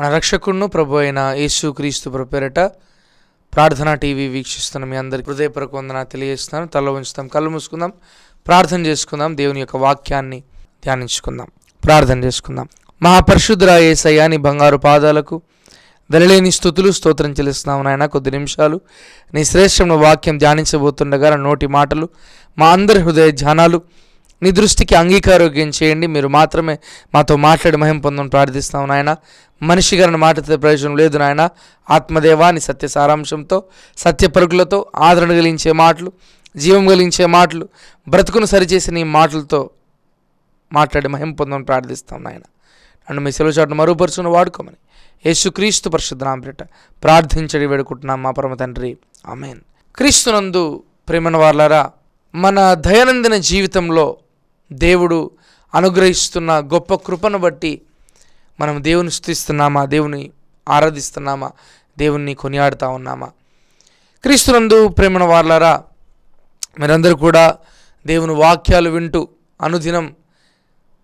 మన రక్షకుడును ప్రభు అయిన యేసు క్రీస్తు పేరట ప్రార్థనా టీవీ వీక్షిస్తున్న మీ అందరికి హృదయపూర్వక వందన తెలియజేస్తున్నాను. తల ఉంచుతాం కళ్ళు మూసుకుందాం ప్రార్థన చేసుకుందాం దేవుని యొక్క వాక్యాన్ని ధ్యానించుకుందాం ప్రార్థన చేసుకుందాం. మహాపరిశుద్ర ఏసయ్యా నీ బంగారు పాదాలకు వెలలేని స్థుతులు స్తోత్రం చెల్లిస్తున్నాం నాయన. కొద్ది నిమిషాలు నీ శ్రేష్టమైన వాక్యం ధ్యానించబోతుండగా నోటి మాటలు మా అందరి హృదయ ధ్యానాలు నీ దృష్టికి అంగీకారోగ్యం చేయండి. మీరు మాత్రమే మాతో మాట్లాడి మహిం పొందని ప్రార్థిస్తాం నాయన. మనిషి గారిని మాట్లాడితే ప్రయోజనం లేదు నాయన. ఆత్మదేవాని సత్య సారాంశంతో సత్య పరుగులతో ఆదరణ కలిగించే మాటలు జీవం కలిగించే మాటలు బ్రతుకును సరిచేసి నీ మాటలతో మాట్లాడి మహిం పొందని ప్రార్థిస్తాం నాయన. నన్ను మీ సెలవు చాటును మరుపరుచుకుని వాడుకోమని యేసుక్రీస్తు పరిశుద్ధనాంపిట ప్రార్థించడి వేడుకుంటున్నాం మా పరమ తండ్రి. ఆమెన్. క్రీస్తునందు ప్రేమన వార్లారా మన దైనందిన జీవితంలో దేవుడు అనుగ్రహిస్తున్న గొప్ప కృపను బట్టి మనం దేవుని స్థుతిస్తున్నామా దేవుని ఆరాధిస్తున్నామా? దేవుణ్ణి కొనియాడుతూ ఉన్నామా? క్రీస్తునందు ప్రేమన వార్లరా మీరందరూ కూడా దేవుని వాక్యాలు వింటూ అనుదినం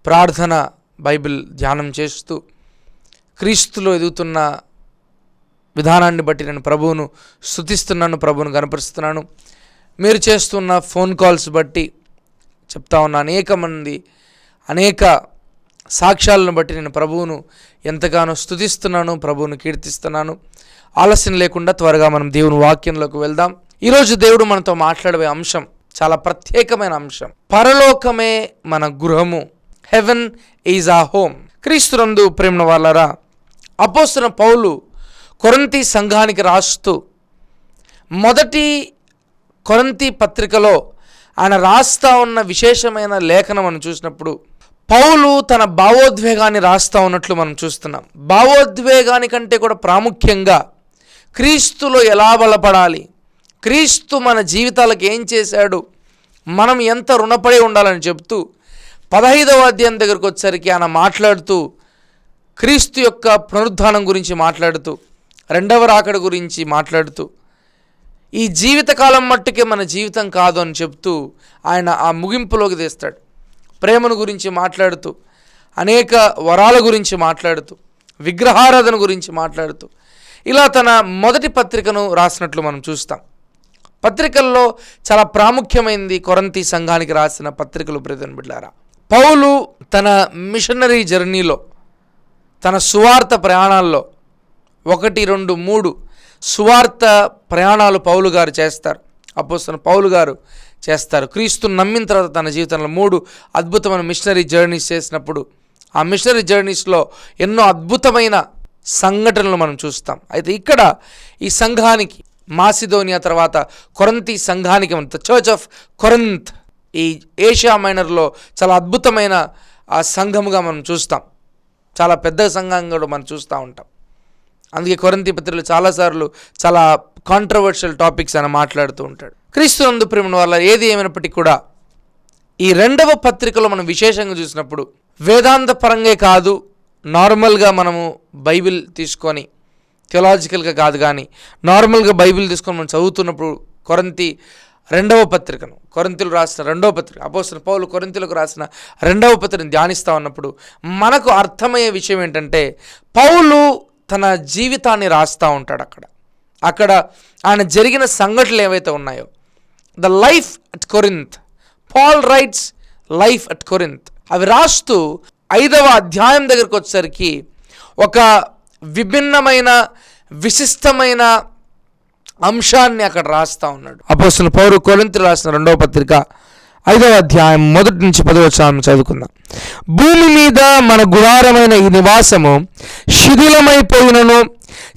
ప్రార్థన బైబిల్ ధ్యానం చేస్తూ క్రీస్తులో ఎదుగుతున్న విధానాన్ని బట్టి నేను ప్రభువును స్థుతిస్తున్నాను ప్రభువును కనపరుస్తున్నాను మీరు చేస్తున్న ఫోన్ కాల్స్ బట్టి చెప్తా ఉన్న అనేక మంది అనేక సాక్ష్యాలను బట్టి నేను ప్రభువును ఎంతగానో స్థుతిస్తున్నాను ప్రభువును కీర్తిస్తున్నాను. ఆలస్యం లేకుండా త్వరగా మనం దేవుని వాక్యంలోకి వెళ్దాం. ఈరోజు దేవుడు మనతో మాట్లాడే అంశం చాలా ప్రత్యేకమైన అంశం. పరలోకమే మన గృహము హెవెన్ ఈజ్ ఆ హోమ్. క్రీస్తునందు ప్రేమ వాళ్ళరా అపోస్తున్న పౌలు కొరంతి సంఘానికి రాస్తూ మొదటి కొరంతి పత్రికలో ఆయన రాస్తా ఉన్న విశేషమైన లేఖనం మనం చూసినప్పుడు పౌలు తన భావోద్వేగాన్ని రాస్తా ఉన్నట్లు మనం చూస్తున్నాం. భావోద్వేగానికంటే కూడా ప్రాముఖ్యంగా క్రీస్తులో ఎలా బలపడాలి? క్రీస్తు మన జీవితాలకు ఏం చేశాడు? మనం ఎంత రుణపడి ఉండాలని చెప్తూ పదహైదవ అధ్యాయం దగ్గరకు వచ్చేసరికి ఆయన మాట్లాడుతూ క్రీస్తు యొక్క పునరుద్ధానం గురించి మాట్లాడుతూ రెండవ రాకడ గురించి మాట్లాడుతూ ఈ జీవితకాలం మట్టుకే మన జీవితం కాదు అని చెప్తూ ఆయన ఆ ముగింపులోకి తీస్తాడు. ప్రేమను గురించి మాట్లాడుతూ అనేక వరాల గురించి మాట్లాడుతూ విగ్రహారాధన గురించి మాట్లాడుతూ ఇలా తన మొదటి పత్రికను రాసినట్లు మనం చూస్తాం. పత్రికల్లో చాలా ప్రాముఖ్యమైనది కొరంతి సంఘానికి రాసిన పత్రికలు బ్రదన్ బిడ్డారా పౌలు తన మిషనరీ జర్నీలో తన సువార్త ప్రయాణాల్లో ఒకటి రెండు మూడు సువార్త ప్రయాణాలు పౌలు గారు చేస్తారు. అపోస్తున్న పౌలు గారు చేస్తారు. క్రీస్తు నమ్మిన తర్వాత తన జీవితంలో మూడు అద్భుతమైన మిషనరీ జర్నీస్ చేసినప్పుడు ఆ మిషనరీ జర్నీస్లో ఎన్నో అద్భుతమైన సంఘటనలు మనం చూస్తాం. అయితే ఇక్కడ ఈ సంఘానికి మాసిదోనియా తర్వాత కొరంతి సంఘానికి ద చర్చ్ ఆఫ్ కొరంత్ ఈ ఏషియా మైనర్లో చాలా అద్భుతమైన ఆ సంఘముగా మనం చూస్తాం. చాలా పెద్ద సంఘంగా కూడా మనం చూస్తూ ఉంటాం. అందుకే కొరంతి పత్రికలు చాలాసార్లు చాలా కాంట్రవర్షియల్ టాపిక్స్ అని మాట్లాడుతూ ఉంటాడు. క్రీస్తునందు ప్రేమను వల్ల ఏది ఏమైనప్పటికీ కూడా ఈ రెండవ పత్రికలో మనం విశేషంగా చూసినప్పుడు వేదాంత పరంగా కాదు నార్మల్గా మనము బైబిల్ తీసుకొని థియలాజికల్గా కాదు కానీ నార్మల్గా బైబిల్ తీసుకొని మనం చదువుతున్నప్పుడు కొరంతి రెండవ పత్రికను కొరంతిలు రాసిన రెండవ పత్రిక అపోసిన పౌలు కొరంతిలకు రాసిన రెండవ పత్రికను ధ్యానిస్తూ ఉన్నప్పుడు మనకు అర్థమయ్యే విషయం ఏంటంటే పౌలు తన జీవితాన్ని రాస్తూ ఉంటాడు అక్కడ. అక్కడ ఆయన జరిగిన సంఘటనలు ఏవైతే ఉన్నాయో the life at Corinth Paul writes life at Corinth అవి రాస్తూ ఐదవ అధ్యాయం దగ్గరకు వచ్చేసరికి ఒక విభిన్నమైన విశిష్టమైన అంశాన్ని అక్కడ రాస్తా ఉన్నాడు. అపోస్తున్న పౌరు కొరింత రాసిన రెండవ పత్రిక ఐదవ అధ్యాయం మొదటి నుంచి పదవచనం చదువుకుందాం. భూమి మీద మన గుడారమైన ఈ నివాసము శిథిలమైపోయినను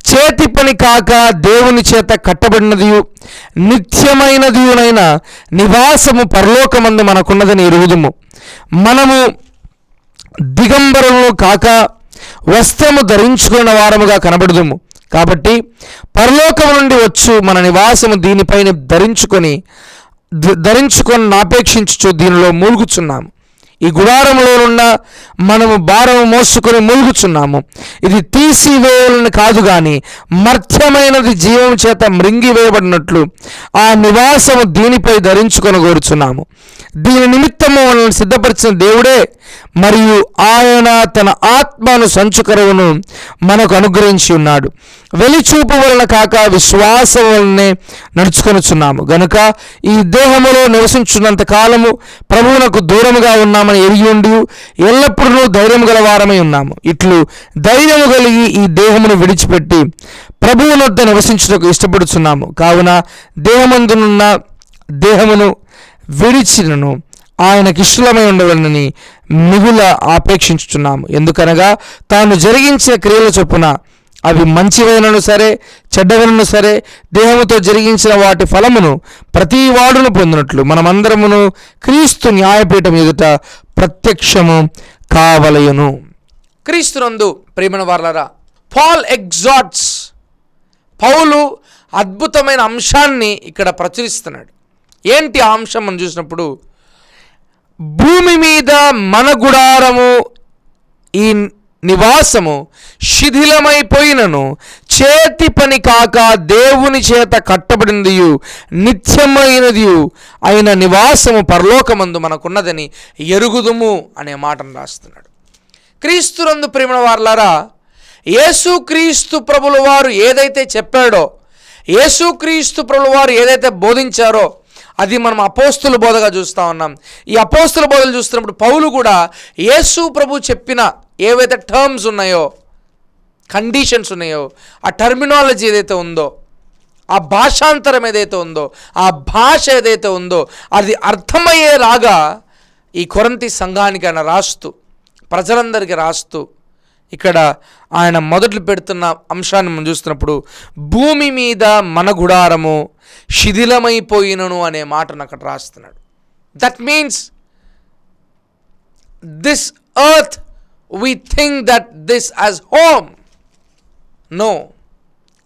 చేతి పని కాక దేవుని చేత కట్టబడినదియు నిత్యమైనదియునైన నివాసము పరలోకమందు మనకున్నదని ఎరుగుదుము మనము దిగంబరము కాక వస్త్రము ధరించుకున్న వారముగా కనబడుదుము. కాబట్టి పరలోకము నుండి వచ్చు మన నివాసము దీనిపైన ధరించుకొని ధరించుకొని నాపేక్షించుచు దీనిలో మూలుగుచున్నాము. ఈ గుడారంలో ఉన్న మనము భారం మోసుకొని మూలుగుచున్నాము. ఇది తీసివేయాలని కాదు కానీ మర్త్యమైనది జీవం చేత మృంగివేయబడినట్లు ఆ నివాసము దీనిపై ధరించుకొని కోరుచున్నాము దీని నిమిత్తము మనల్ని సిద్ధపరిచిన దేవుడే మరియు ఆయన తన ఆత్మను సంచుకరువును మనకు అనుగ్రహించి ఉన్నాడు. వెలిచూపు వలన కాక విశ్వాసం వలనే నడుచుకొనుచున్నాము. గనుక ఈ దేహములో నివసించున్నంత కాలము ప్రభువునకు దూరముగా ఉన్నామని ఎరిగి ఉండి. ఎల్లప్పుడూ ధైర్యం గల వారమై ఉన్నాము. ఇట్లు ధైర్యము కలిగి ఈ దేహమును విడిచిపెట్టి ప్రభువునొద్ద నివసించుటకు ఇష్టపడుచున్నాము. కావున దేహమందునున్న దేహమును విడిచినను ఆయనకి ఇష్టమై ఉండవలనని మిగుల ఆపేక్షించుచున్నాము. ఎందుకనగా తాను జరిగించిన క్రియల చొప్పున అవి మంచివైనను సరే చెడ్డవైనను సరే దేహముతో జరిగించిన వాటి ఫలమును ప్రతి వాడును పొందినట్లు. మనమందరమును క్రీస్తు న్యాయపీఠం ఎదుట ప్రత్యక్షము కావలయును క్రీస్తునందు ప్రేమణ వార్లరా పాల్ ఎగ్జాట్స్ పౌలు అద్భుతమైన అంశాన్ని ఇక్కడ ప్రచురిస్తున్నాడు. ఏంటి ఆ అంశం మనం చూసినప్పుడు? భూమి మీద మన గుడారము ఈ నివాసము శిథిలమైపోయినను. చేతి పని కాక దేవుని చేత కట్టబడింది నిత్యమైనది అయిన నివాసము పరలోకమందు మనకున్నదని ఎరుగుదుము అనే మాటను రాస్తున్నాడు. క్రీస్తునందు ప్రేమ వార్లారా యేసుక్రీస్తు ప్రభుల వారు ఏదైతే చెప్పాడో యేసుక్రీస్తు ప్రభుల వారు ఏదైతే బోధించారో అది మనం అపోస్తుల బోధగా చూస్తూ ఉన్నాం. ఈ అపోస్తుల బోధలు చూస్తున్నప్పుడు పౌలు కూడా యేసు ప్రభు చెప్పిన ఏవైతే టర్మ్స్ ఉన్నాయో కండిషన్స్ ఉన్నాయో ఆ టర్మినాలజీ ఏదైతే ఉందో ఆ భాషాంతరం ఏదైతే ఉందో ఆ భాష ఏదైతే ఉందో అది అర్థమయ్యేలాగా ఈ కొరంతి సంఘానికి ఆయన రాస్తూ ప్రజలందరికీ రాస్తూ ఇక్కడ ఆయన మొదట్లు పెడుతున్న అంశాన్ని మనం చూస్తున్నప్పుడు భూమి మీద మన గుడారము శిథిలమైపోయినను అనే మాటను అక్కడ రాస్తున్నాడు. That means this earth we think that this as home. No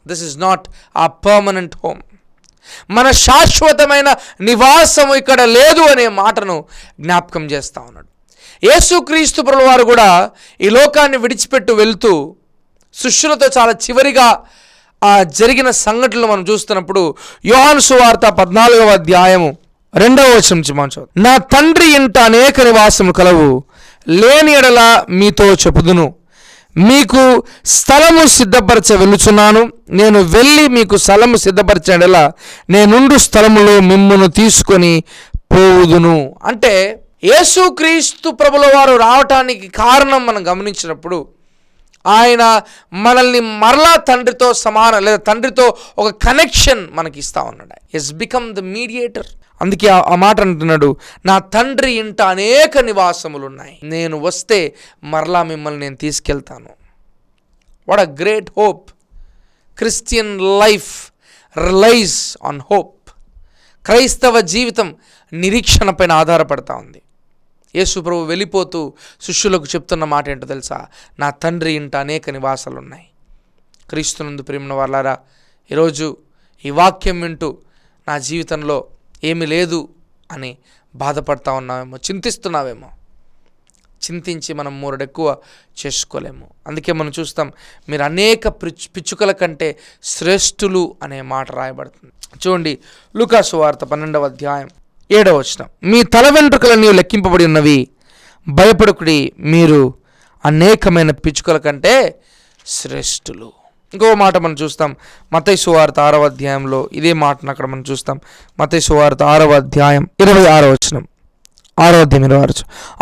this is not a permanent home మన శాశ్వతమైన నివాసము ఇక్కడ లేదు అనే మాటను జ్ఞాపకం చేస్తా ఉన్నాడు. యేసుక్రీస్తు ప్రభుల వారు కూడా ఈ లోకాన్ని విడిచిపెట్టు వెళ్తూ శిష్యులతో చాలా చివరిగా ఆ జరిగిన సంఘటనలు మనం చూస్తున్నప్పుడు యోహాను సువార్త పద్నాలుగవ అధ్యాయము రెండవ వచనం నుంచి మనం నా తండ్రి ఇంట అనేక నివాసము కలవు. లేని ఎడల మీతో చెప్పుదును. మీకు స్థలము సిద్ధపరచ వెళ్ళుచున్నాను. నేను వెళ్ళి మీకు స్థలము సిద్ధపరచడలా నేనుండు స్థలములో మిమ్మును తీసుకొని పోవుదును. అంటే యేసుక్రీస్తు ప్రభుల వారు రావటానికి కారణం మనం గమనించినప్పుడు ఆయన మనల్ని మరలా తండ్రితో సమానం లేదా తండ్రితో ఒక కనెక్షన్ మనకి ఇస్తా ఉన్నాడు. ఎస్ బికమ్ ద మీడియేటర్ అందుకే ఆ- మాట అంటున్నాడు నా తండ్రి ఇంట అనేక నివాసములు ఉన్నాయి నేను వస్తే మరలా మిమ్మల్ని నేను తీసుకెళ్తాను. What a great hope Christian life relies on hope క్రైస్తవ జీవితం నిరీక్షణ పైన ఆధారపడతా ఉంది. యేసు ప్రభు వెళ్ళిపోతూ శిష్యులకు చెప్తున్న మాట ఏంటో తెలుసా? నా తండ్రి ఇంట అనేక నివాసాలు ఉన్నాయి క్రీస్తునందు ప్రేమన వాళ్ళారా ఈరోజు ఈ వాక్యం వింటూ నా జీవితంలో ఏమీ లేదు అని బాధపడతా ఉన్నావేమో చింతిస్తున్నావేమో. చింతించి మనం మూరడెక్కువ చేసుకోలేము. అందుకే మనం చూస్తాం మీరు అనేక పిచ్చు పిచ్చుకల కంటే శ్రేష్ఠులు అనే మాట రాయబడుతుంది. చూడండి లుకాసు వార్త పన్నెండవ అధ్యాయం ఏడవ వచనం. మీ తల వెంట్రుకలన్నీ లెక్కింపబడి ఉన్నవి. భయపడకుడి మీరు అనేకమైన పిచ్చుకల కంటే శ్రేష్ఠులు. ఇంకో మాట మనం చూస్తాం. మతై సువార్త ఆరవ అధ్యాయంలో ఇదే మాటను అక్కడ మనం చూస్తాం. మతై సువార్త ఆరవ అధ్యాయం ఇరవై ఆరవ వచనం. ఆరో అధ్యాయం ఇరవై ఆరు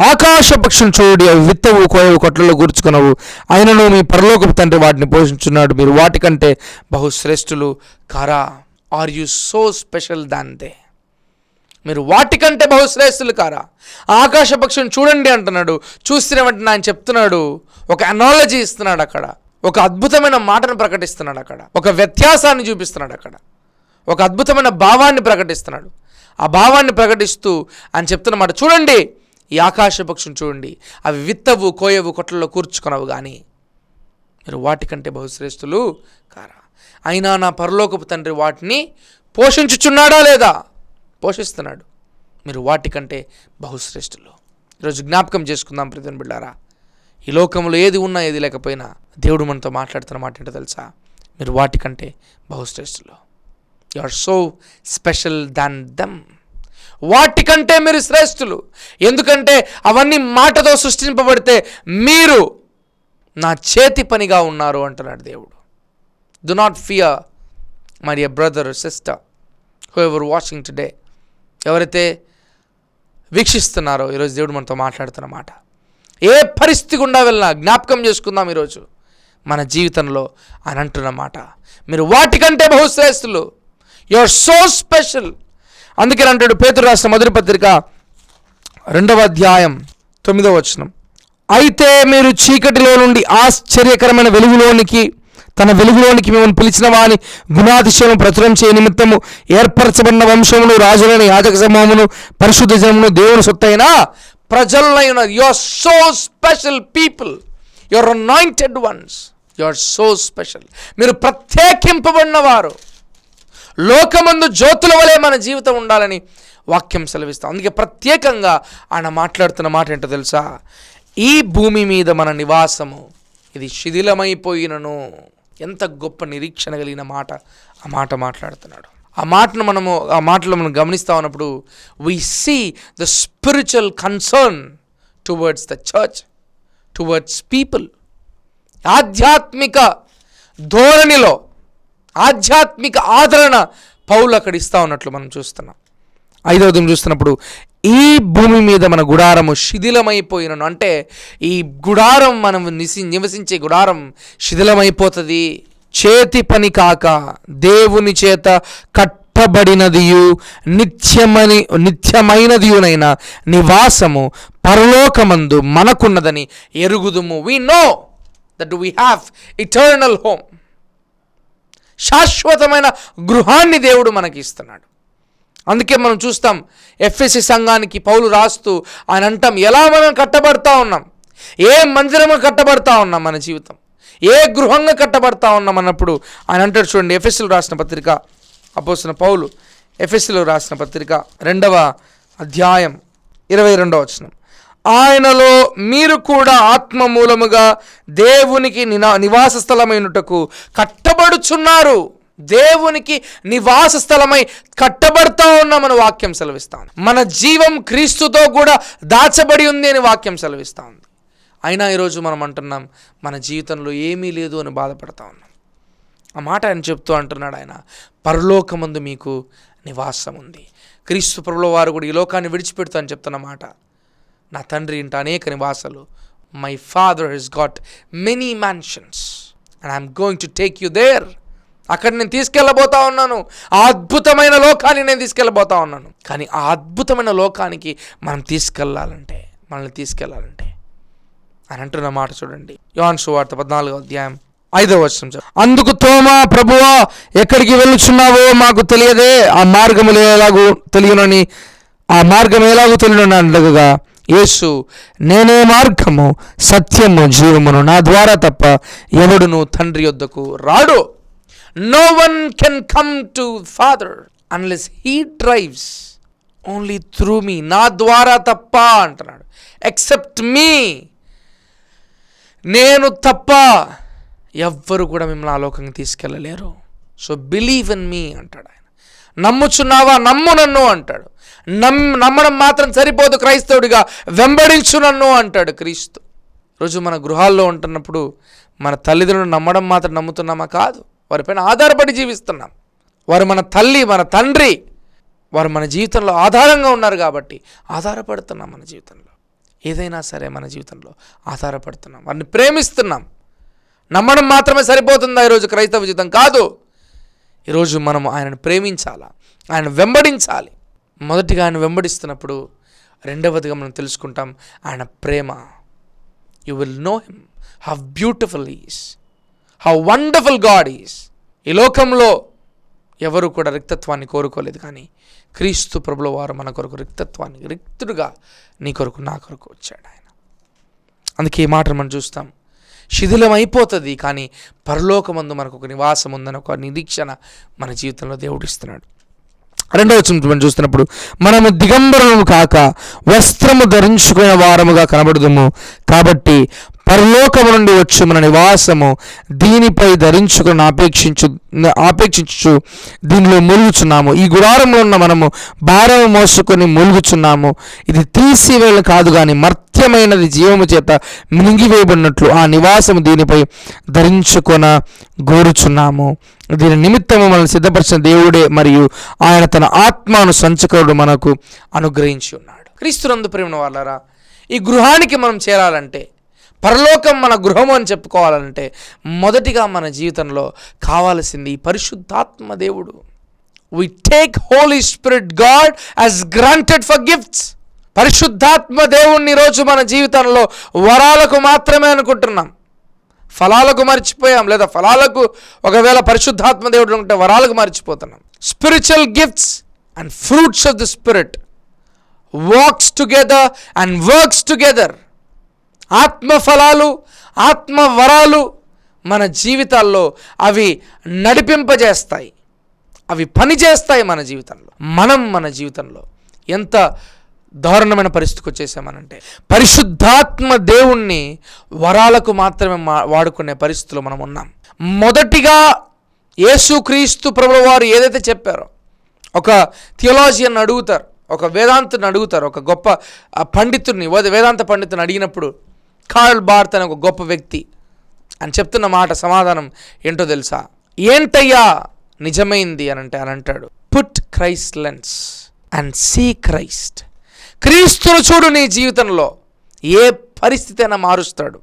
ఆకాశ పక్షులు చూడి అవి విత్తవు కోయవు కొట్లలో కూర్చుకునవు. అయినను మీ పరలోకపు తండ్రి వాటిని పోషించున్నాడు మీరు. వాటికంటే బహుశ్రేష్ఠులు కారా? Are you so special than they మీరు వాటికంటే బహుశ్రేష్ఠులు కారా? ఆకాశ పక్షులను చూడండి అంటున్నాడు. చూసిన వెంటనే ఆయన చెప్తున్నాడు. ఒక అనాలజీ ఇస్తున్నాడు అక్కడ. ఒక అద్భుతమైన మాటను ప్రకటిస్తున్నాడు అక్కడ. ఒక వ్యత్యాసాన్ని చూపిస్తున్నాడు అక్కడ. ఒక అద్భుతమైన భావాన్ని ప్రకటిస్తున్నాడు. ఆ భావాన్ని ప్రకటిస్తూ అని చెప్తున్నమాట చూడండి. ఈ ఆకాశ పక్షుని చూడండి. అవి విత్తవు కోయవు కొట్లలో కూర్చుకొనవు కానీ మీరు వాటికంటే బహుశ్రేష్ఠులు కారా? అయినా నా పరలోకపు తండ్రి వాటిని పోషించుచున్నాడా లేదా? పోషిస్తున్నాడు. మీరు వాటికంటే బహుశ్రేష్ఠులు. ఈరోజు జ్ఞాపకం చేసుకుందాం ప్రతిని బిళ్ళారా ఈ లోకంలో ఏది ఉన్నా ఏది లేకపోయినా దేవుడు మనతో మాట్లాడుతున్న మాట ఏంటో తెలుసా? మీరు వాటికంటే బహుశ్రేష్ఠులు. You are so special than them వాటికంటే మీరు శ్రేష్ఠులు. ఎందుకంటే అవన్నీ మాటతో సృష్టింపబడితే మీరు నా చేతి పనిగా ఉన్నారు అంటున్నాడు దేవుడు. Do not fear my dear brother sister whoever watching today ఎవరైతే వీక్షిస్తున్నారో ఈరోజు దేవుడు మనతో మాట్లాడుతున్న మాట. ఏ పరిస్థితి గుండా వెళ్ళినా జ్ఞాపకం చేసుకుందాం ఈరోజు. మన జీవితంలో అని అంటున్న మాట. మీరు వాటికంటే బహుశ్రేష్ఠులు. యువర్ సో స్పెషల్ అందుకే అంటాడు పేతురు రాసిన మొదటి పత్రిక రెండవ అధ్యాయం తొమ్మిదవ వచనం. అయితే మీరు చీకటిలో నుండి ఆశ్చర్యకరమైన వెలుగులోనికి తన వెలుగులోనికి మిమ్మల్ని పిలిచిన వాని గుణాతిశయం ప్రచురం చేయ నిమిత్తము ఏర్పరచబడిన వంశమును రాజులైన యాజక సమూహమును పరిశుద్ధ జనమును దేవుని సొత్తైన ప్రజలైన you are so special people you are anointed ones you are so special మీరు ప్రత్యేకింపబడిన వారు లోకమందు జ్యోతుల వలె మన జీవితం ఉండాలని వాక్యం సెలవిస్తాం. అందుకే ప్రత్యేకంగా ఆయన మాట్లాడుతున్న మాట ఏంటో తెలుసా? ఈ భూమి మీద మన నివాసము ఇది శిథిలమైపోయినను. ఎంత గొప్ప నిరీక్షణ కలిగిన మాట. ఆ మాట మాట్లాడుతున్నాడు. ఆ మాటను మనము ఆ మాటలు మనం గమనిస్తా ఉన్నప్పుడు we see the spiritual concern towards the church towards people ఆధ్యాత్మిక ధోరణిలో ఆధ్యాత్మిక ఆదరణ పౌలు అక్కడ ఇస్తా ఉన్నట్లు మనం చూస్తున్నాం. ఐదవది చూస్తున్నప్పుడు ఈ భూమి మీద మన గుడారము శిథిలమైపోయినను. అంటే ఈ గుడారం మనం నిసి నివసించే గుడారం శిథిలమైపోతుంది. చేతి పని కాక దేవుని చేత కట్టబడినదియు నిత్యమని నిత్యమైనదియునైన నివాసము పరలోకమందు మనకున్నదని ఎరుగుదుము. We know that we have eternal home శాశ్వతమైన గృహాన్ని దేవుడు మనకి ఇస్తున్నాడు అందుకే మనం చూస్తాం ఎఫ్ఎస్సి సంఘానికి పౌలు రాస్తూ ఆయన అంటాం ఎలా మనం కట్టబడతా ఉన్నాం? ఏ మందిరము కట్టబడతా ఉన్నాం మన జీవితం? ఏ గృహంగా కట్టబడతా ఉన్నామన్నప్పుడు ఆయన అంటాడు చూడండి ఎఫ్ఎస్సిలో రాసిన పత్రిక అపోసిన పౌలు ఎఫ్ఎస్సిలో రాసిన పత్రిక రెండవ అధ్యాయం ఇరవై రెండవ వచనం. ఆయనలో మీరు కూడా ఆత్మ మూలముగా దేవునికి నినా నివాస స్థలమైనటకు కట్టబడుచున్నారు. దేవునికి నివాస స్థలమై కట్టబడతా ఉన్నామని వాక్యం సెలవిస్తాం మన జీవం క్రీస్తుతో కూడా దాచబడి ఉంది అని వాక్యం సెలవిస్తా ఉంది అయినా ఈరోజు మనం అంటున్నాం మన జీవితంలో ఏమీ లేదు అని బాధపడతా ఉన్నాం. ఆ మాట ఆయన చెప్తూ అంటున్నాడు ఆయన పరలోకమందు మీకు నివాసం ఉంది క్రీస్తు ప్రభులో వారు కూడా ఈ లోకాన్ని విడిచిపెడుతూ అని చెప్తున్న మాట నా తండ్రి ఇంట అనేక నివాసాలు my father has got many mansions and I'm going to take you there. అక్కడ నేను తీసుకెళ్ళబోతా ఉన్నాను. ఆ అద్భుతమైన లోకాన్ని నేను తీసుకెళ్ళబోతా ఉన్నాను. కానీ ఆ అద్భుతమైన లోకానికి మనం తీసుకెళ్ళాలంటే మనల్ని తీసుకెళ్ళాలంటే అని అంటున్న మాట చూడండి. యోన్ సువార్త పద్నాలుగో అధ్యాయం ఐదవ వచనం అందుకు తోమా ప్రభువా ఎక్కడికి వెళ్ళుచున్నావో మాకు తెలియదే. ఆ మార్గములు ఎలాగూ తెలియనని ఆ మార్గం ఎలాగూ తెలియనని అడగగా యేసు నేనే మార్గము సత్యము జీవమును. నా ద్వారా తప్ప ఎవడును తండ్రి యొద్దకు రాడు. No one can come to father unless he drives only through me. నా ద్వారా తప్ప అంటున్నాడు. Except me. నేను తప్ప ఎవ్వరు కూడా మిమ్మల్ని ఆలోకంగా తీసుకెళ్ళలేరు. సో బిలీవ్ ఇన్ మీ అంటాడు ఆయన. నమ్ముచున్నావా? నమ్ము నన్ను అంటాడు. నమ్ నమ్మడం మాత్రం సరిపోదు క్రైస్తవుడిగా. వెంబడించు నన్ను అంటాడు క్రీస్తు. రోజు మన గృహాల్లో ఉంటున్నప్పుడు మన తల్లిదండ్రులు నమ్మడం మాత్రం నమ్ముతున్నామా? కాదు. వారిపైన ఆధారపడి జీవిస్తున్నాం. వారు మన తల్లి మన తండ్రి వారు మన జీవితంలో ఆధారంగా ఉన్నారు కాబట్టి ఆధారపడుతున్నాం మన జీవితంలో. ఏదైనా సరే మన జీవితంలో ఆధారపడుతున్నాం. వారిని ప్రేమిస్తున్నాం. నమ్మడం మాత్రమే సరిపోతుందా ఈరోజు క్రైస్తవ జీవితం? కాదు. ఈరోజు మనం ఆయనను ప్రేమించాలా? ఆయన వెంబడించాలి. మొదటిగా ఆయన వెంబడిస్తున్నప్పుడు రెండవదిగా మనం తెలుసుకుంటాం ఆయన ప్రేమ. You will know him how beautiful is how wonderful God is ఈ లోకంలో ఎవరు కూడా రిక్తత్వాన్ని కోరుకోలేదు కానీ క్రీస్తు ప్రభుల వారు మన కొరకు రిక్తత్వాన్ని రిక్తుడుగా నీ కొరకు నా కొరకు వచ్చాడు ఆయన. అందుకే ఈ మాటను మనం చూస్తాం. శిథిలం అయిపోతుంది కానీ పరలోకమందు మనకు ఒక నివాసం ఉందని ఒక నిరీక్షణ మన జీవితంలో దేవుడిస్తున్నాడు రెండవ వచనం మనం చూస్తున్నప్పుడు మనము దిగంబరము కాక వస్త్రము ధరించుకునే వారముగా కనబడుదుము. కాబట్టి పరలోకము నుండి వచ్చి మన నివాసము దీనిపై ధరించుకుని ఆపేక్షించు ఆపేక్షించు దీనిలో మూలుగుచున్నాము. ఈ గుడారంలో ఉన్న మనము భారము మోసుకొని మూలుగుచున్నాము. ఇది తీసివేళ కాదు కానీ మర్త్యమైనది జీవము చేత మింగివేయబడినట్లు ఆ నివాసము దీనిపై ధరించుకొన గోరుచున్నాము. దీని నిమిత్తము మనల్ని సిద్ధపరిచిన దేవుడే మరియు ఆయన తన ఆత్మను సంచకరుడు మనకు అనుగ్రహించి ఉన్నాడు. క్రీస్తునందు ప్రేమ వాళ్ళరా ఈ గృహానికి మనం చేరాలంటే పరలోకం మన గృహము అని చెప్పుకోవాలంటే మొదటిగా మన జీవితంలో కావాల్సింది ఈ పరిశుద్ధాత్మ దేవుడు. We take holy spirit God as granted for gifts పరిశుద్ధాత్మ దేవుణ్ణి ఈరోజు మన జీవితంలో వరాలకు మాత్రమే అనుకుంటున్నాం. ఫలాలకు మర్చిపోయాం లేదా ఫలాలకు ఒకవేళ పరిశుద్ధాత్మ దేవుడు ఉంటే వరాలకు మర్చిపోతున్నాం. Spiritual gifts and fruits of the spirit walks together and works together ఆత్మ ఫలాలు ఆత్మ వరాలు మన జీవితాల్లో అవి నడిపింపజేస్తాయి. అవి పని చేస్తాయి మన జీవితంలో. మనం మన జీవితంలో ఎంత దారుణమైన పరిస్థితికి వచ్చేసామనంటే పరిశుద్ధాత్మ దేవుణ్ణి వరాలకు మాత్రమే మా- వాడుకునే పరిస్థితిలో మనం ఉన్నాం. మొదటిగా యేసుక్రీస్తు ప్రభుల వారు ఏదైతే చెప్పారో ఒక థియోలాజియన్ అడుగుతారు ఒక వేదాంతుని అడుగుతారు ఒక గొప్ప పండితుడిని వేదాంత పండితుని అడిగినప్పుడు కార్ల్ బార్త్ అనే ఒక గొప్ప వ్యక్తి అని చెప్తున్న మాట సమాధానం ఏంటో తెలుసా? ఏంటయ్యా? నిజమైంది అని అంటే అని అంటాడు. Put Christ lens and see Christ క్రీస్తును చూడు నీ జీవితంలో. ఏ పరిస్థితి అయినా మారుస్తాడు.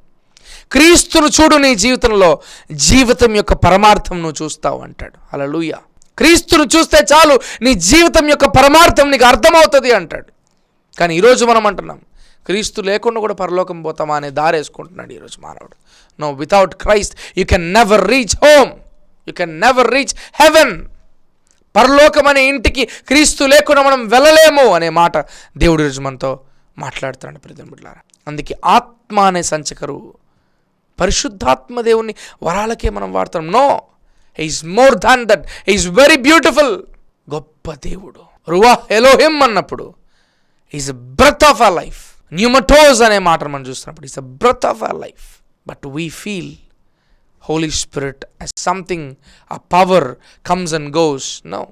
క్రీస్తును చూడు నీ జీవితంలో. జీవితం యొక్క పరమార్థం నువ్వు చూస్తావు అంటాడు. అలలుయ క్రీస్తును చూస్తే చాలు. నీ జీవితం యొక్క పరమార్థం నీకు అర్థమవుతుంది అంటాడు. కానీ ఈరోజు మనం అంటున్నాం క్రీస్తు లేకుండా కూడా పరలోకం పోతామా అనే దారేసుకుంటున్నాడు ఈరోజు మానవుడు. No without Christ you can never reach home you can never reach heaven పరలోకం అనే ఇంటికి క్రీస్తు లేకుండా మనం వెళ్ళలేము అనే మాట దేవుడి ఈరోజు మనతో మాట్లాడుతున్నాడు ప్రతిని అందుకే ఆత్మ అనే సంచకరు పరిశుద్ధాత్మ దేవుని వరాలకే మనం వాడతాం. No is more than that is very beautiful గొప్ప దేవుడు. రువా ఎలోహిం అన్నప్పుడు is a breath of a life న్యూమటోజ్ అనే మాట మనం చూస్తున్నప్పుడు it's a breath of our life but we feel holy spirit something ఆ power comes and goes no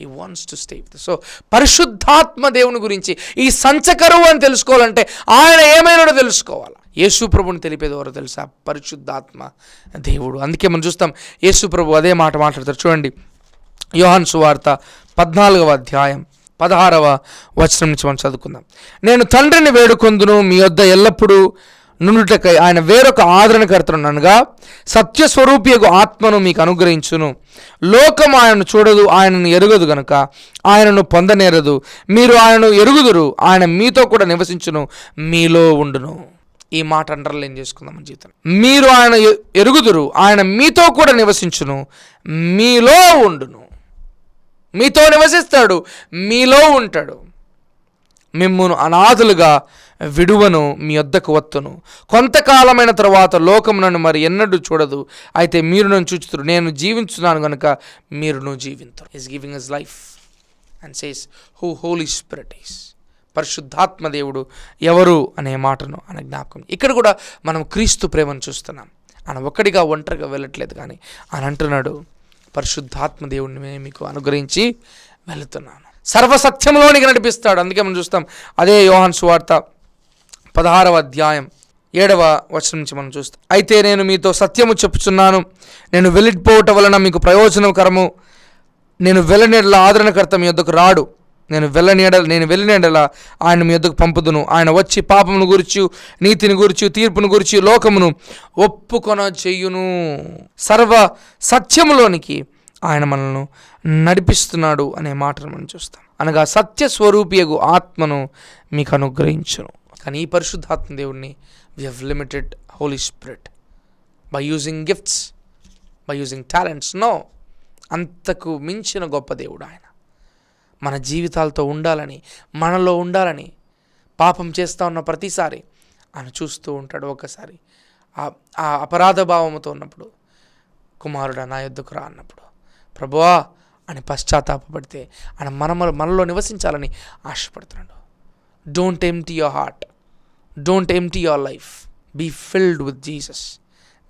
he wants to stay with so పరిశుద్ధాత్మ దేవుని గురించి ఈ సంచకరువు అని తెలుసుకోవాలంటే ఆయన ఏమైనాడో తెలుసుకోవాలి? యేసు ప్రభుని తెలిపేది ఎవరో తెలుసా? పరిశుద్ధాత్మ దేవుడు. అందుకే మనం చూస్తాం యేసు ప్రభు అదే మాట మాట్లాడతారు. చూడండి యోహాన్ సువార్త పద్నాలుగవ అధ్యాయం. పదహారవ వచనం నుంచి మనం చదువుకుందాం. నేను తండ్రిని వేడుకొందును మీ వద్ద ఎల్లప్పుడూ నుండుటకై ఆయన వేరొక ఆదరణకర్తనగా సత్యస్వరూపియకు ఆత్మను మీకు అనుగ్రహించును. లోకం ఆయనను చూడదు ఆయనను ఎరుగదు గనుక ఆయనను పొందనేరదు. మీరు ఆయనను ఎరుగుదురు ఆయన మీతో కూడా నివసించును మీలో ఉండును. ఈ మాట అండర్లైన్ చేసుకుందాం మన జీవితం. మీరు ఆయన ఎరుగుదురు ఆయన మీతో కూడా నివసించును మీలో ఉండును. మీతో నివసిస్తాడు మీలో ఉంటాడు. మిమ్మును అనాథులుగా విడువను మీ వద్దకు వత్తును. కొంతకాలమైన తర్వాత లోకం నన్ను మరి ఎన్నడూ చూడదు. అయితే మీరు నన్ను చూచుతురు. నేను జీవించున్నాను కనుక మీరు నువ్వు జీవించరు is giving is life and says who holy spirit is పరిశుద్ధాత్మ దేవుడు ఎవరు? అనే మాటను ఆయన జ్ఞాపకం. ఇక్కడ కూడా మనం క్రీస్తు ప్రేమను చూస్తున్నాం. ఆయన ఒక్కడిగా ఒంటరిగా వెళ్ళట్లేదు కానీ ఆయన అంటున్నాడు పరిశుద్ధాత్మ దేవుడిని మీకు అనుగ్రహించి వెళుతున్నాను. సర్వసత్యంలోనికి నడిపిస్తాడు. అందుకే మనం చూస్తాం అదే యోహాన్ సువార్త పదహారవ అధ్యాయం ఏడవ వచనం నుంచి మనం చూస్తాం. అయితే నేను మీతో సత్యము చెప్పుచున్నాను. నేను వెళ్ళిపోవటం వలన మీకు ప్రయోజనకరము. నేను వెళ్ళనేడల ఆదరణకర్త మీ యొద్దకు రాడు. నేను వెళ్ళనేడ నేను వెళ్ళనేడల ఆయన మీ యొద్దకు పంపుదును. ఆయన వచ్చి పాపమును గురించి నీతిని గురించి తీర్పును గురించి లోకమును ఒప్పుకొన చెయ్యును సర్వ సత్యములోనికి ఆయన మనల్ని నడిపిస్తున్నాడు అనే మాటను మనం చూస్తాం. అనగా సత్య స్వరూపియగు ఆత్మను మీకు అనుగ్రహించును. కానీ ఈ పరిశుద్ధాత్మ దేవుడిని we have limited holy spirit by using gifts by using talents no అంతకు మించిన గొప్ప దేవుడు ఆయన. మన జీవితాలతో ఉండాలని మనలో ఉండాలని పాపం చేస్తూ ఉన్న ప్రతిసారి ఆయన చూస్తూ ఉంటాడు ఒకసారి. ఆ- ఆ అపరాధ భావంతో ఉన్నప్పుడు కుమారుడు నా యొద్దకు రా అన్నప్పుడు. ప్రభువా అని పశ్చాత్తాపడితే ఆయన మన మనలో నివసించాలని ఆశపడుతున్నాడు. Don't empty your heart don't empty your life be filled with Jesus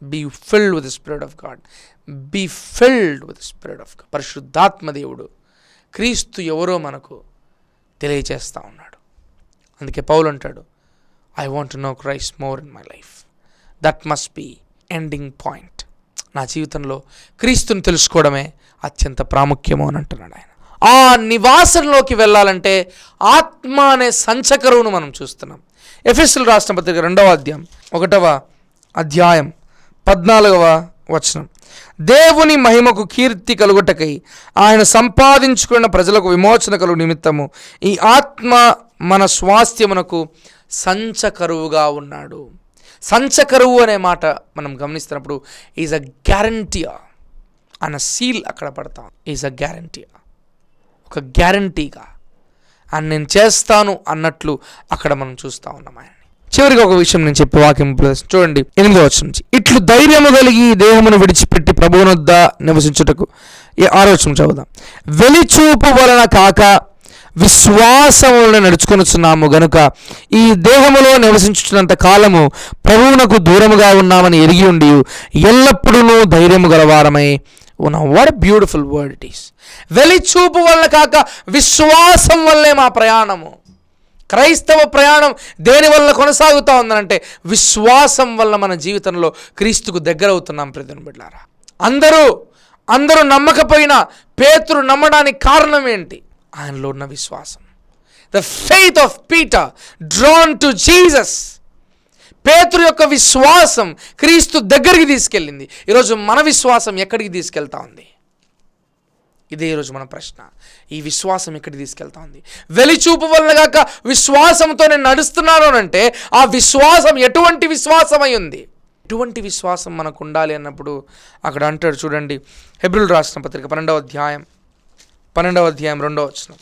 be filled with spirit of God be filled with spirit of పరిశుద్ధాత్మ దేవుడు. క్రీస్తు ఎవరో మనకు తెలియజేస్తూ ఉన్నాడు. అందుకే పౌలు అంటాడు I want no Christ more in my life that must be ending point నా జీవితంలో క్రీస్తుని తెలుసుకోవడమే అత్యంత ప్రాముఖ్యము అని అంటున్నాడు ఆయన. ఆ నివాసంలోకి వెళ్ళాలంటే ఆత్మ అనే సంచకరువును మనం చూస్తున్నాం. ఎఫ్ఎస్ఎల్ రాష్ట్ర పత్రిక రెండవ అధ్యాయం ఒకటవ అధ్యాయం పద్నాలుగవ వచనం. దేవుని మహిమకు కీర్తి కలుగుటకై ఆయన సంపాదించుకున్న ప్రజలకు విమోచన కలుగు నిమిత్తము. ఈ ఆత్మ మన స్వాస్థ్యమునకు సంచకరువుగా ఉన్నాడు. సంచకరువు అనే మాట మనం గమనిస్తున్నప్పుడు ఈజ్ అ గ్యారంటీయా అన్న సీల్ అక్కడ పడతాం. ఈజ్ అ గ్యారంటీయా ఒక గ్యారంటీగా అండ్ నేను చేస్తాను అన్నట్లు అక్కడ మనం చూస్తూ ఉన్నాం ఆయన. చివరికి ఒక విషయం నేను చెప్పి వాక్యం చూడండి ఎనిమిదో వచ్చి నుంచి. ఇట్లు ధైర్యము కలిగి దేహమును విడిచిపెట్టి ప్రభువునొద్ద నివసించుటకు. ఆలోచన చదువుదాం. వెలిచూపు వలన కాక విశ్వాసములను నడుచుకొనుచున్నాము గనుక ఈ దేహములో నివసించుచున్నంత కాలము ప్రభువునకు దూరముగా ఉన్నామని ఎరిగి ఉండి ఎల్లప్పుడూ ధైర్యము గలవారమై ఉన్నాం. What beautiful word it is వెలిచూపు వలన కాక విశ్వాసం వల్లే మా ప్రయాణము. క్రైస్తవ ప్రయాణం దేని వల్ల కొనసాగుతూ ఉందనంటే విశ్వాసం వల్ల మన జీవితంలో క్రీస్తుకు దగ్గర అవుతున్నాం ప్రతిని బిడ్డారా అందరూ అందరూ నమ్మకపోయినా పేతురు నమ్మడానికి కారణం ఏంటి? ఆయనలో ఉన్న విశ్వాసం. The faith of Peter drawn to Jesus పేతురు యొక్క విశ్వాసం క్రీస్తు దగ్గరికి తీసుకెళ్ళింది. ఈరోజు మన విశ్వాసం ఎక్కడికి తీసుకెళ్తా ఉంది? ఇదే ఈరోజు మన ప్రశ్న. ఈ విశ్వాసం ఇక్కడికి తీసుకెళ్తా ఉంది వెలిచూపు వల్ల కాక విశ్వాసంతో నేను నడుస్తున్నాను అంటే ఆ విశ్వాసం ఎటువంటి విశ్వాసం అయి ఉంది? ఎటువంటి విశ్వాసం మనకు ఉండాలి అన్నప్పుడు అక్కడ అంటాడు చూడండి హెబ్రిల్ రాసిన పత్రిక పన్నెండవ అధ్యాయం పన్నెండవ అధ్యాయం రెండవ వచ్చిన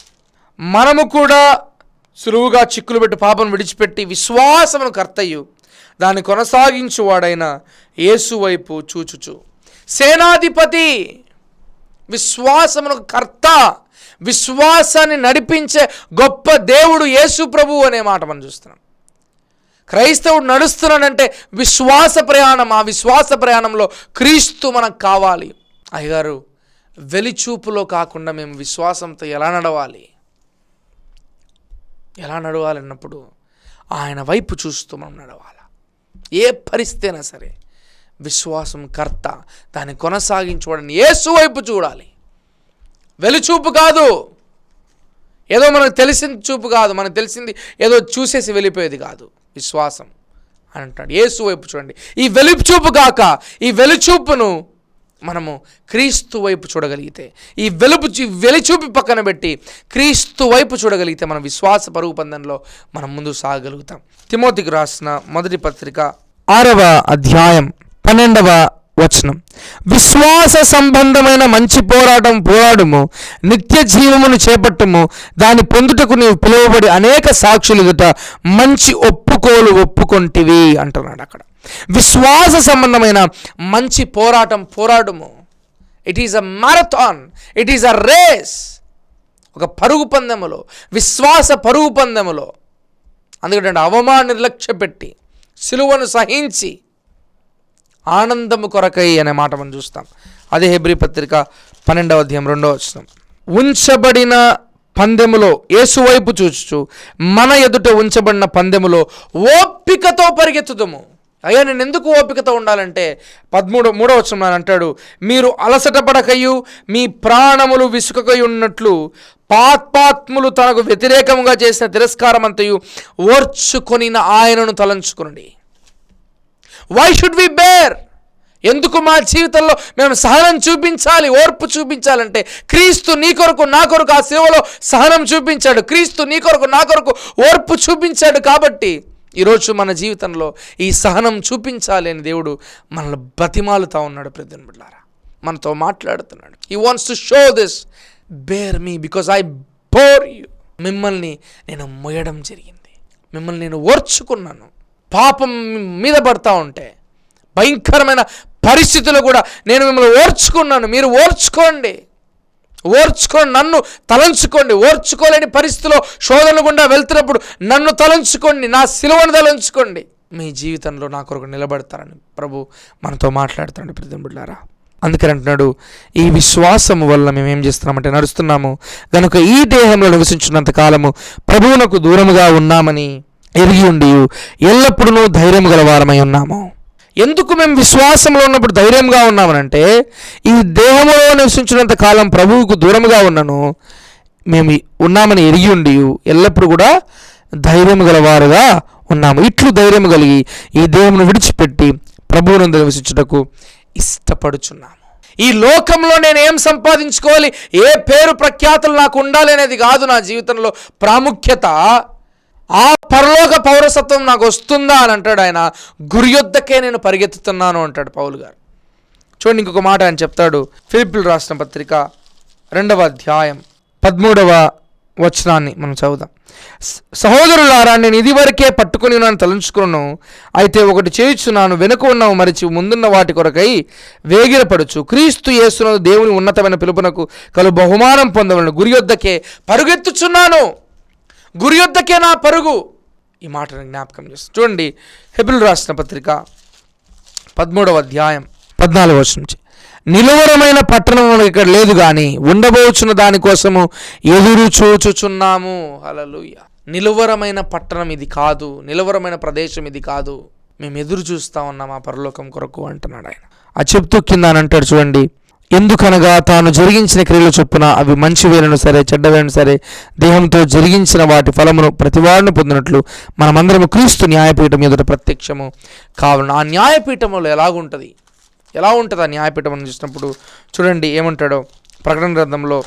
మనము కూడా సులువుగా చిక్కులు పెట్టి పాపను విడిచిపెట్టి విశ్వాసమును కర్తయ్యు దాన్ని కొనసాగించువాడైన యేసు వైపు చూచుచు. సేనాధిపతి విశ్వాసమునకు కర్త విశ్వాసాన్ని నడిపించే గొప్ప దేవుడు యేసు ప్రభువు అనే మాట మనం చూస్తున్నాం. క్రైస్తవుడు నడుస్తున్నాడంటే విశ్వాస ప్రయాణం ఆ విశ్వాస ప్రయాణంలో క్రీస్తు మనకు కావాలి. అయ్యగారు వెలిచూపులో కాకుండా మేము విశ్వాసంతో ఎలా నడవాలి? ఎలా నడవాలి అన్నప్పుడు ఆయన వైపు చూస్తూ మనం నడవాలి? ఏ పరిస్థితి అయినా సరే. విశ్వాసం కర్త. దాన్ని కొనసాగించుకోవడం ఏసు వైపు చూడాలి. వెలుచూపు కాదు. ఏదో మనకు తెలిసిన చూపు కాదు. మనకు తెలిసింది ఏదో చూసేసి వెళ్ళిపోయేది కాదు. విశ్వాసం అని అంటాడు. ఏసు వైపు చూడండి. ఈ వెలుపు చూపు కాక ఈ వెలుచూపును మనము క్రీస్తు వైపు చూడగలిగితే ఈ వెలుపు వెలిచూపి పక్కన పెట్టి క్రీస్తు వైపు చూడగలిగితే మన విశ్వాస పరుగు పందంలో మనం ముందు సాగలుగుతాం. తిమోతికి రాసిన మొదటి పత్రిక ఆరవ అధ్యాయం. పన్నెండవ వచనం. విశ్వాస సంబంధమైన మంచి పోరాటం పోరాడము నిత్య జీవమును చేపట్టము దాని పొందుటకు నీవు పిలువబడి అనేక సాక్షులు ఎదుట మంచి ఒప్పుకోలు ఒప్పుకొంటివి అంటున్నాడు అక్కడ. విశ్వాస సంబంధమైన మంచి పోరాటం పోరాడము. It is a marathon it is a race ఒక పరుగు పందెములో విశ్వాస పరుగు పందెములో. అందుకంటే అవమాన నిర్లక్ష్య పెట్టి సిలువను సహించి ఆనందము కొరకై అనే మాట మనం చూస్తాం. అదే హెబ్రి పత్రిక పన్నెండవ అధ్యాయం రెండవ వచనం. ఉంచబడిన పందెములో ఏసువైపు చూచుచు మన ఎదుట ఉంచబడిన పందెములో ఓపికతో పరిగెత్తుదము. అయ్యా నేను ఎందుకు ఓపికతో ఉండాలంటే పదమూడు మూడో వచనం అంటాడు మీరు అలసట పడకయు మీ ప్రాణములు విసుకకై ఉన్నట్లు పాత్పాత్ములు తనకు వ్యతిరేకంగా చేసిన తిరస్కారమంతయు ఓర్చుకొనిన ఆయనను తలంచుకునండి. వై షుడ్ వి బేర్ ఎందుకు మా జీవితంలో మేము సహనం చూపించాలి ఓర్పు చూపించాలంటే? క్రీస్తు నీ కొరకు నా కొరకు ఆ సేవలో సహనం చూపించాడు. క్రీస్తు నీ కొరకు నా కొరకు ఓర్పు చూపించాడు కాబట్టి ఈరోజు మన జీవితంలో ఈ సహనం చూపించాలి అని దేవుడు మనల్ని బతిమాలుతా ఉన్నాడు ప్రతిని బిడ్డారా మనతో మాట్లాడుతున్నాడు. He wants to show this bear me because I bore you మిమ్మల్ని నేను మొయ్యడం జరిగింది. మిమ్మల్ని నేను ఓర్చుకున్నాను. పాపం మీద పడతా ఉంటే భయంకరమైన పరిస్థితులు కూడా నేను మిమ్మల్ని ఓర్చుకున్నాను. మీరు ఓర్చుకోండి. ఓర్చుకోండి. నన్ను తలంచుకోండి. ఓర్చుకోలేని పరిస్థితిలో శోధన గుండా వెళ్తున్నప్పుడు నన్ను తలంచుకోండి. నా సిలువను తలంచుకోండి. మీ జీవితంలో నా కొరకు నిలబడతారని ప్రభు మనతో మాట్లాడుతాడు ప్రతిబిడ్డారా అందుకని అంటున్నాడు ఈ విశ్వాసము వల్ల మేము ఏం చేస్తున్నామంటే నడుస్తున్నాము. కనుక ఈ దేహంలో నివసించినంత కాలము ప్రభువునకు దూరముగా ఉన్నామని ఎరిగి ఉండి ఎల్లప్పుడూ ధైర్యం గలవారమై ఉన్నాము. ఎందుకు మేము విశ్వాసంలో ఉన్నప్పుడు ధైర్యంగా ఉన్నామనంటే ఈ దేహంలో నివసించినంత కాలం ప్రభువుకు దూరంగా ఉన్నను మేము ఉన్నామని ఎరిగి ఉండి ఎల్లప్పుడూ కూడా ధైర్యం గలవారుగా ఉన్నాము. ఇట్లు ధైర్యం కలిగి ఈ దేహమును విడిచిపెట్టి ప్రభువును నివసించుటకు ఇష్టపడుచున్నాము. ఈ లోకంలో నేను ఏం సంపాదించుకోవాలి? ఏ పేరు ప్రఖ్యాతులు నాకు ఉండాలి అనేది కాదు నా జీవితంలో ప్రాముఖ్యత. ఆ పరలోక పౌరసత్వం నాకు వస్తుందా అని అంటాడు ఆయన. గురియొద్దకే నేను పరిగెత్తుతున్నాను అంటాడు పౌలు గారు. చూడండి ఇంకొక మాట ఆయన చెప్తాడు. ఫిలిపిల్ రాసిన పత్రిక రెండవ అధ్యాయం పదమూడవ వచనాన్ని మనం చదువుదాం. సహోదరులారా నేను ఇదివరకే పట్టుకుని ఉన్నాను తలంచుకున్నాను. అయితే ఒకటి చేయుచున్నాను వెనుక ఉన్నావు మరిచి ముందున్న వాటి కొరకై వేగిరపడుచు. క్రీస్తు యేసును దేవుని ఉన్నతమైన పిలుపునకు కలు బహుమానం పొందవలను. గురి వద్దకే పరుగెత్తుచున్నాను. గురి యొద్దకే నా పరుగు. ఈ మాటను జ్ఞాపకం చేస్తాను చూడండి. హెబిల్ రాసిన పత్రిక పదమూడవ అధ్యాయం పద్నాలుగు వర్షం నుంచి. నిలువరమైన పట్టణం ఇక్కడ లేదు కానీ ఉండబోచున్న దానికోసము ఎదురు చూచుచున్నాము. హల్లెలూయ. నిలువరమైన పట్టణం ఇది కాదు నిలువరమైన ప్రదేశం ఇది కాదు. మేము ఎదురు చూస్తా ఉన్నాం ఆ పరలోకం కొరకు అంటున్నాడు ఆయన. ఆ చెప్తూ కింద అని అంటాడు చూడండి. ఎందుకనగా తాను జరిగించిన క్రియలు చొప్పున అవి మంచివేలను సరే చెడ్డవేలను సరే దేహంతో జరిగించిన వాటి ఫలమును ప్రతివాడును పొందినట్లు మనమందరము క్రీస్తు న్యాయపీఠం ఎదుట ప్రత్యక్షము. కావున ఆ న్యాయపీఠములో ఎలాగుంటుంది? ఎలా ఉంటుంది ఆ న్యాయపీఠం అని చూసినప్పుడు చూడండి ఏమంటాడో ప్రకటన గ్రంథంలో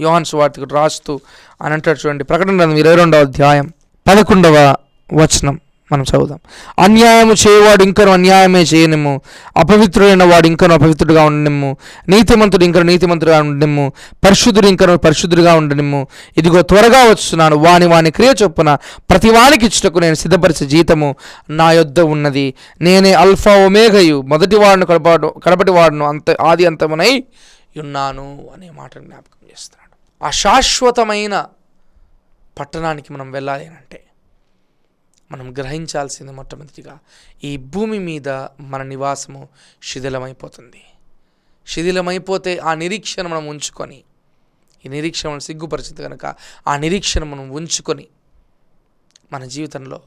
యోహాన్ సువార్తికుడు రాస్తూ అని అంటాడు చూడండి ప్రకటన గ్రంథం ఇరవై రెండవ అధ్యాయం పదకొండవ వచనం. మనం చదువుదాం. అన్యాయము చేయవాడు ఇంకను అన్యాయమే చేయనిమ్ము. అపవిత్రుడైన వాడు ఇంకను అపవిత్రుడుగా ఉండనిమ్ము. నీతిమంతుడు ఇంకను నీతిమంతుడుగా ఉండనిమ్ము. పరిశుద్ధుడు ఇంకను పరిశుద్ధుడుగా ఉండనిమ్ము. ఇదిగో త్వరగా వస్తున్నాను వాని వాని క్రియ చొప్పున ప్రతి వానికి ఇచ్చుటకు నేను సిద్ధపరిచే జీతము నా యొద్ద ఉన్నది. నేనే అల్ఫా ఒమేఘయు మొదటి వాడును కడపడు కడపటి వాడును అంత ఆది అంతమునై ఉన్నాను అనే మాట జ్ఞాపకం చేస్తున్నాడు. ఆ శాశ్వతమైన పట్టణానికి మనం వెళ్ళాలి అని అంటే మనం గ్రహించాల్సింది మొట్టమొదటిగా ఈ భూమి మీద మన నివాసము శిథిలమైపోతుంది. శిథిలమైపోతే ఆ నిరీక్షణ మనం ఉంచుకొని ఈ నిరీక్షణ మనం సిగ్గుపరిచింది కనుక ఆ నిరీక్షణ మనం ఉంచుకొని మన జీవితంలో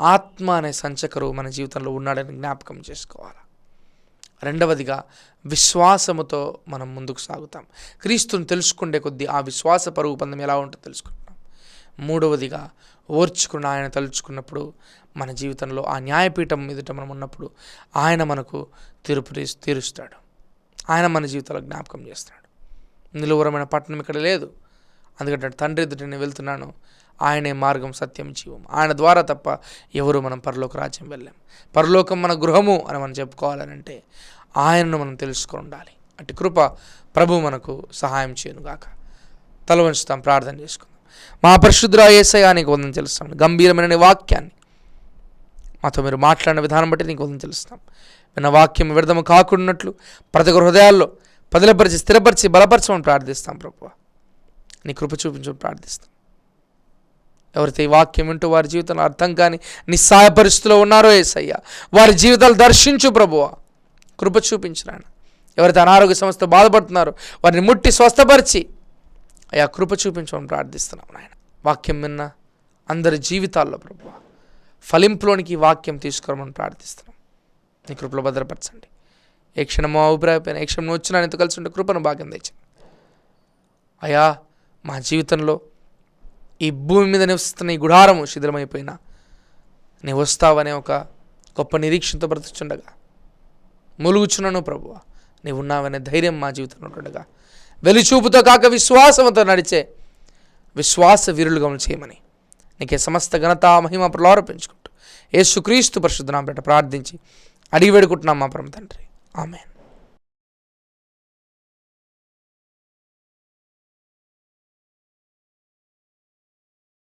ఆత్మ అనే సంచకరు మన జీవితంలో ఉన్నాడని జ్ఞాపకం చేసుకోవాలి? రెండవదిగా విశ్వాసముతో మనం ముందుకు సాగుతాం. క్రీస్తుని తెలుసుకుండే కొద్దీ ఆ విశ్వాస పరుగు పందం ఎలా ఉంటుందో తెలుసుకుంటాం మూడవదిగా ఓర్చుకున్న ఆయన తలుచుకున్నప్పుడు మన జీవితంలో ఆ న్యాయపీఠం మీదట మనం ఉన్నప్పుడు ఆయన మనకు తీర్పు తీరుస్తాడు. ఆయన మన జీవితంలో జ్ఞాపకం చేస్తాడు. నిలువరమైన పట్టణం ఇక్కడ లేదు. అందుకంటే తండ్రి ఎదుట నేను వెళ్తున్నాను. ఆయనే మార్గం సత్యం జీవం. ఆయన ద్వారా తప్ప ఎవరు మనం పరలోక రాజ్యం వెళ్ళాం పరలోకం మన గృహము అని మనం చెప్పుకోవాలనంటే ఆయనను మనం తెలుసుకొని ఉండాలి. అటు కృప ప్రభు మనకు సహాయం చేయనుగాక. తల వంచుతాం ప్రార్థన చేసుకుందాం. మా పరిశుద్ధ ఏసయానికి వందని తెలుస్తాం గంభీరమైన వాక్యాన్ని మాతో మీరు మాట్లాడిన విధానం బట్టి నీకు వందని తెలుస్తాం విన్న వాక్యం వ్యర్థము కాకుండాట్లు ప్రతి ఒక్క హృదయాల్లో పదిలపరిచి స్థిరపరిచి బలపరచమని ప్రార్థిస్తాం ప్రభు నీ కృప చూపించమని ప్రార్థిస్తాం. ఎవరైతే ఈ వాక్యం వింటూ వారి జీవితంలో అర్థం కాని నిస్సాయ పరిస్థితిలో ఉన్నారో ఏసయ్య వారి జీవితాలు దర్శించు ప్రభువ. కృప చూపించు ఎవరైతే అనారోగ్య సమస్యతో బాధపడుతున్నారో వారిని ముట్టి స్వస్థపరిచి అయ్యా కృప చూపించమని ప్రార్థిస్తున్నాం నాయన. వాక్యం విన్న అందరి జీవితాల్లో ప్రభు ఫలింపులోనికి వాక్యం తీసుకోమని ప్రార్థిస్తున్నాం. నీ కృపలో భద్రపరచండి. ఏ క్షణమో అభిప్రాయపోయిన ఏ క్షణం వచ్చిన ఎంత కలిసి ఉంటే కృపను భాగ్యం తెచ్చింది అయ్యా మా జీవితంలో ఈ భూమి మీద నివసిస్తున్న ఈ గుడారము శిథిలమైపోయినా నీ వస్తావనే ఒక గొప్ప నిరీక్షణతో బ్రతుకుచుండగా. ములుగుచున్నాను ప్రభువ నీవు ఉన్నావనే ధైర్యం మా జీవితంలో ఉండగా వెలిచూపుతో కాక విశ్వాసంతో నడిచే విశ్వాస వీరులుగా చేయమని. నీకే సమస్త ఘనత మహిమ ప్రలోరపించుకుంటూ యేసుక్రీస్తు పరిశుద్ధ నామపేట ప్రార్థించి అడిగి వేడుకుంటున్నాం మా పరమ తండ్రి. ఆమెన్.